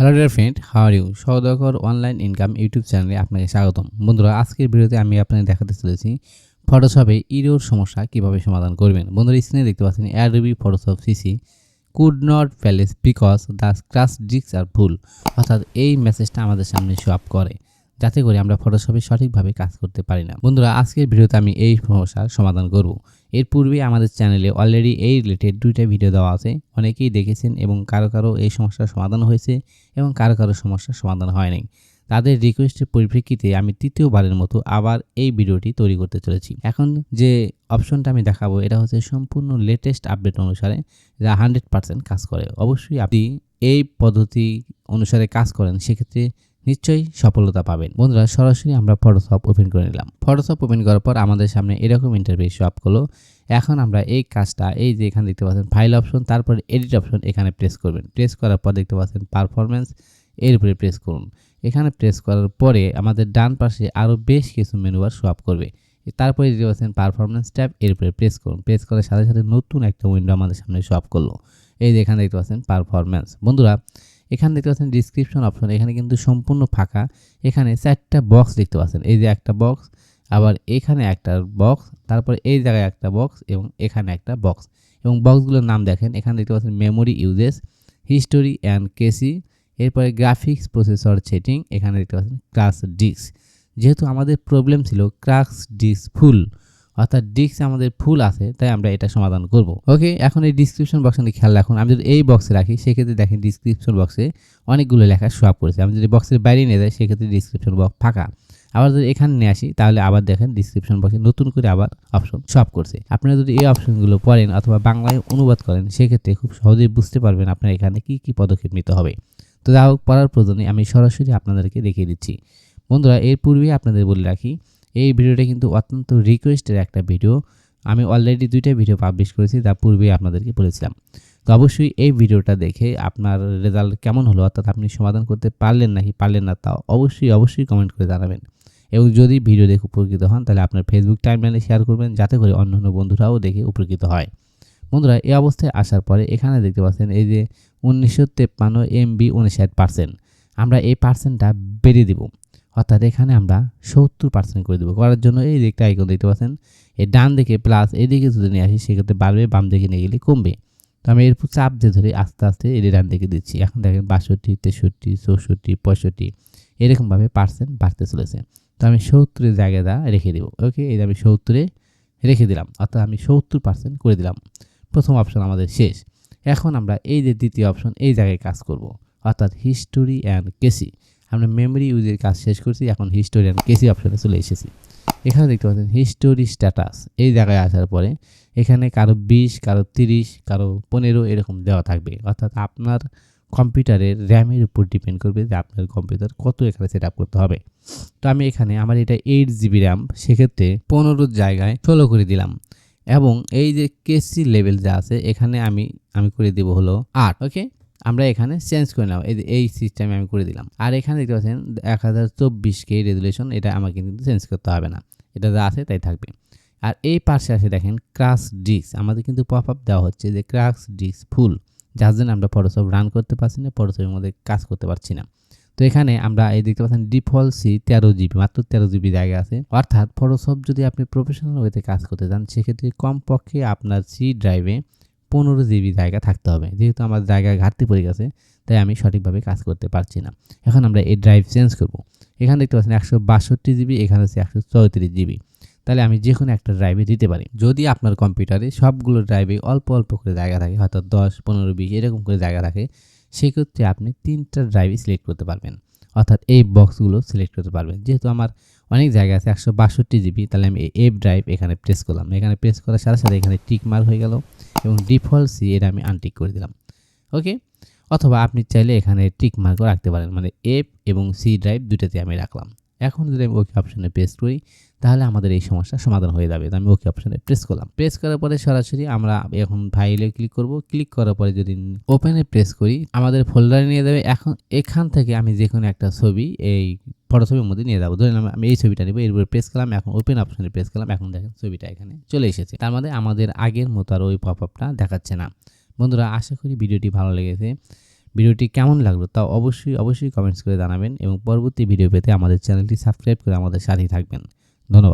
Hello dear friend how are you Saudagar online income YouTube চ্যানেলে আপনাকে স্বাগতম। বন্ধুরা, আজকের ভিডিওতে আমি আপনাকে দেখাতে চলেছি ফটোশপে ইরোর সমস্যা কীভাবে সমাধান করবেন। বন্ধুরা স্ক্রিনে দেখতে পাচ্ছেন Adobe Photoshop CC could not place because the scratch disks are full অর্থাৎ এই মেসেজটা আমাদের সামনে শো আপ করে। যাতে করে আমরা ফটোশপে সঠিকভাবে কাজ করতে পারি না। বন্ধুরা, আজকের ভিডিওতে আমি এই সমস্যার সমাধান করব। এর পূর্বে আমাদের চ্যানেলে অলরেডি এই রিলেটেড দুইটা ভিডিও দেওয়া আছে। অনেকেই দেখেছেন এবং কারও কারও এই সমস্যার সমাধান হয়েছে এবং কারও কারও সমস্যার সমাধান হয় নাই। তাদের রিকোয়েস্টের পরিপ্রেক্ষিতে আমি তৃতীয়বারের মতো আবার এই ভিডিওটি তৈরি করতে চলেছি। এখন যে অপশনটা আমি দেখাবো, এটা হচ্ছে সম্পূর্ণ লেটেস্ট আপডেট অনুসারে যা হান্ড্রেড পার্সেন্ট কাজ করে। অবশ্যই আপনি এই পদ্ধতি অনুসারে কাজ করেন, সেক্ষেত্রে নিশ্চয়ই সফলতা পাবেন। বন্ধুরা, সরাসরি আমরা ফটোশপ ওপেন করে নিলাম। ফটোশপ ওপেন করার পর আমাদের সামনে এরকম ইন্টারভিউ শপ করল। এখন আমরা এই কাজটা, এই যে এখানে দেখতে পাচ্ছেন ফাইল অপশন তারপর এডিট অপশন এখানে প্রেস করবেন। প্রেস করার পর দেখতে পাচ্ছেন পারফরমেন্স এর উপরে প্রেস করুন। এখানে প্রেস করার পরে আমাদের ডান পাশে আরও বেশ কিছু মেনুবার শো আপ করবে। তারপরে দেখতে পাচ্ছেন পারফরমেন্স ট্যাব এর উপরে প্রেস করুন। প্রেস করার সাথে সাথে নতুন একটা উইন্ডো আমাদের সামনে শো আপ করল। এই যে এখানে দেখতে পাচ্ছেন পারফরমেন্স বন্ধুরা এখানে দেখতে পাচ্ছেন ডিসক্রিপশন অপশন এখানে কিন্তু সম্পূর্ণ ফাঁকা। এখানে চারটা বক্স দেখতে পাচ্ছেন। এই যে একটা বক্স আবার এখানে একটা বক্স তারপর এই জায়গায় একটা বক্স এবং এখানে একটা বক্স এবং বক্সগুলোর নাম দেখেন। এখানে দেখতে পাচ্ছেন memory usage history and cache এরপরে গ্রাফিক্স প্রসেসর সেটিং এখানে দেখতে পাচ্ছেন ক্লাস ডিস্ক যেহেতু আমাদের প্রবলেম ছিল ক্রাক্স ডিস্ক ফুল অর্থাৎ ডিস্ক আমাদের ফুল আছে, তাই আমরা এটা সমাধান করব। ওকে, এখন এই ডিসক্রিপশন বক্সে খেয়াল রাখুন, আমি যদি এই বক্সে রাখি, সেক্ষেত্রে দেখেন ডিসক্রিপশন বক্সে অনেকগুলো লেখা সোয়াপ করেছে। আমি যদি বক্সের বাইরে নিয়ে যাই, সেক্ষেত্রে ডিসক্রিপশন বক্স ফাঁকা। আবার যদি এখানে নিয়ে আসি, তাহলে আবার দেখেন ডিসক্রিপশন বক্সে নতুন করে আবার অপশন সব করছে। আপনারা যদি এই অপশনগুলো পড়েন অথবা বাংলায় অনুবাদ করেন, সেক্ষেত্রে খুব সহজেই বুঝতে পারবেন আপনার এখানে কি কি পদক্ষেপ নিতে হবে। তো যা হোক, পড়ার প্রয়োজনে আমি সরাসরি আপনাদেরকে দেখিয়ে দিচ্ছি। বন্ধুরা, এর পূর্বে আপনাদের বলে রাখি এই ভিডিওটা কিন্তু অত্যন্ত রিকোয়েস্টের একটা ভিডিও আমি অলরেডি দুইটা ভিডিও পাবলিশ করেছি, যা পূর্বে আপনাদেরকে বলেছিলাম। তো অবশ্যই এই ভিডিওটা দেখে আপনার রেজাল্ট কেমন হলো, অর্থাৎ আপনি সমাধান করতে পারলেন নাকি পারলেন না তা অবশ্যই অবশ্যই কমেন্ট করে জানাবেন। এবং যদি ভিডিও দেখে উপকৃত হন, তাহলে আপনার ফেসবুক টাইমলাইনে শেয়ার করবেন, যাতে করে অন্য অন্য বন্ধুরাও দেখে উপকৃত হয়। বন্ধুরা, এই অবস্থায় আসার পরে এখানে দেখতে পাচ্ছেন, এই যে উনিশশো তেপ্পান্ন এমবি উনষাট পার্সেন্ট আমরা এই পার্সেন্টটা বেড়ে দিব। অর্থাৎ এখানে আমরা সত্তর পার্সেন্ট করে দেবো। করার জন্য এই দিকটা আইকন দেখতে পাচ্ছেন। এই ডান দিকে প্লাস এদিকে যদি নিয়ে আসি, সেক্ষেত্রে বাড়বে, বাম দিকে নিয়ে গেলে কমবে। তো আমি এরপর চাপ দিয়ে ধরে আস্তে আস্তে এই ডান দিকে দিচ্ছি। এখন দেখেন বাষট্টি, তেষট্টি, চৌষট্টি, পঁয়ষট্টি এরকমভাবে পার্সেন্ট বাড়তে চলেছে। তো আমি সত্তরের জায়গাটা রেখে দেবো। ওকে এই আমি সত্তরে রেখে দিলাম, অর্থাৎ আমি সত্তর পার্সেন্ট করে দিলাম। প্রথম অপশন আমাদের শেষ। এখন আমরা এই যে দ্বিতীয় অপশন এই জায়গায় কাজ করব। অর্থাৎ হিস্টোরি অ্যান্ড কেসি আমরা মেমোরি ইউজের কাজ শেষ করছি, এখন হিস্টোরি অ্যান্ড কেসি অপশনে চলে এসেছি। এখানে দেখতে পাচ্ছেন হিস্টোরি স্ট্যাটাস এই জায়গায় আসার পরে এখানে কারও বিশ, কারও তিরিশ, কারও পনেরো এরকম দেওয়া থাকবে। অর্থাৎ আপনার কম্পিউটারের র্যামের উপর ডিপেন্ড করবে যে আপনার কম্পিউটার কত এখানে সেট আপ করতে হবে। তো আমি এখানে আমার এটা এইট জিবি র্যাম সেক্ষেত্রে পনেরোর জায়গায় ষোলো করে দিলাম। এবং এই যে কেসি লেভেল যা আছে, এখানে আমি আমি করে দেব হলো আট ওকে আমরা এখানে চেঞ্জ করে নাও। এই সিস্টেমে আমি করে দিলাম। আর এখানে দেখতে পাচ্ছেন, এক হাজার চব্বিশ কে রেজুলেশন এটা আমাকে কিন্তু চেঞ্জ করতে হবে না। এটা যা আছে তাই থাকবে। আর এই পাশে আসে দেখেন ক্রাশ ডিস্ক আমাদের কিন্তু পপ আপ দেওয়া হচ্ছে যে ক্রাশ ডিস্ক ফুল যার জন্য আমরা ফটোশপ রান করতে পারছি না ফটোশপের মধ্যে কাজ করতে পারছি না। তো এখানে আমরা এই দেখতে পাচ্ছেন ডিফল্ট সি তেরো জিবি, মাত্র তেরো জিবি জায়গা আছে। অর্থাৎ ফটোশপ যদি আপনি প্রফেশনাল ওয়েতে কাজ করতে চান, সেক্ষেত্রে কমপক্ষে আপনার সি ড্রাইভে পনেরো জিবি জায়গা থাকতে হবে। যেহেতু আমার জায়গা ঘাটতি পড়ে গেছে, তাই আমি সঠিকভাবে কাজ করতে পারছি না। এখন আমরা এই ড্রাইভ চেঞ্জ করব। এখানে দেখতে পাচ্ছেন একশো বাষট্টি জিবি, এখানে হচ্ছে একশো চৌত্রিশ জিবি। তাহলে আমি যে কোনো একটা ড্রাইভে দিতে পারি। যদি আপনার কম্পিউটারে সবগুলো ড্রাইভে অল্প অল্প করে জায়গা থাকে, হয়তো দশ, পনেরো, বিশ, এরকম করে জায়গা থাকে, সেক্ষেত্রে আপনি তিনটা ড্রাইভই সিলেক্ট করতে পারবেন। অর্থাৎ এই বক্সগুলো সিলেক্ট করতে পারবেন। যেহেতু আমার অনেক জায়গা আছে, একশো বাষট্টি জিবি তাহলে আমি এই এফ ড্রাইভ এখানে প্রেস করলাম। এখানে প্রেস করার সাথে সাথে এখানে টিক মার হয়ে গেল এবং ডিফল্ট সি এটা আমি আনটিক করে দিলাম। ওকে অথবা আপনি চাইলে এখানে টিক মার্কও রাখতে পারেন। মানে এফ এবং সি ড্রাইভ দুটাতে আমি রাখলাম। এখন যদি আমি ওকে অপশানে প্রেস করি তাহলে আমাদের এই সমস্যার সমাধান হয়ে যাবে। আমি ওকে অপশানে প্রেস করলাম। প্রেস করার পরে সরাসরি আমরা এখন ফাইলে ক্লিক করব। ক্লিক করার পরে যদি ওপেনে প্রেস করি, আমাদের ফোল্ডারে নিয়ে যাবে। এখন এখান থেকে আমি যে কোনো একটা ছবি এই ফটোছবির মধ্যে নিয়ে যাব। ধরেন আমি এই ছবিটা নেব, এরপরে প্রেস করলাম, এখন ওপেন অপশানে প্রেস করলাম, এখন দেখেন ছবিটা এখানে চলে এসেছে। তার মধ্যে আমাদের আগের মতো আর ওই পপ আপটা দেখাচ্ছে না। বন্ধুরা, আশা করি ভিডিওটি ভালো লেগেছে। ভিডিওটি কেমন লাগল তা অবশ্যই অবশ্যই কমেন্টস করে জানাবেন এবং পরবর্তী ভিডিও পেতে আমাদের চ্যানেলটি সাবস্ক্রাইব করে আমাদের সাথেই থাকবেন। ধন্যবাদ